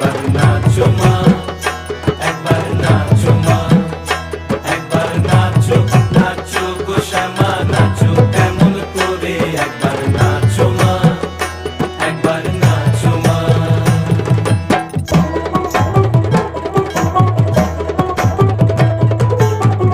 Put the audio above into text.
But not too much.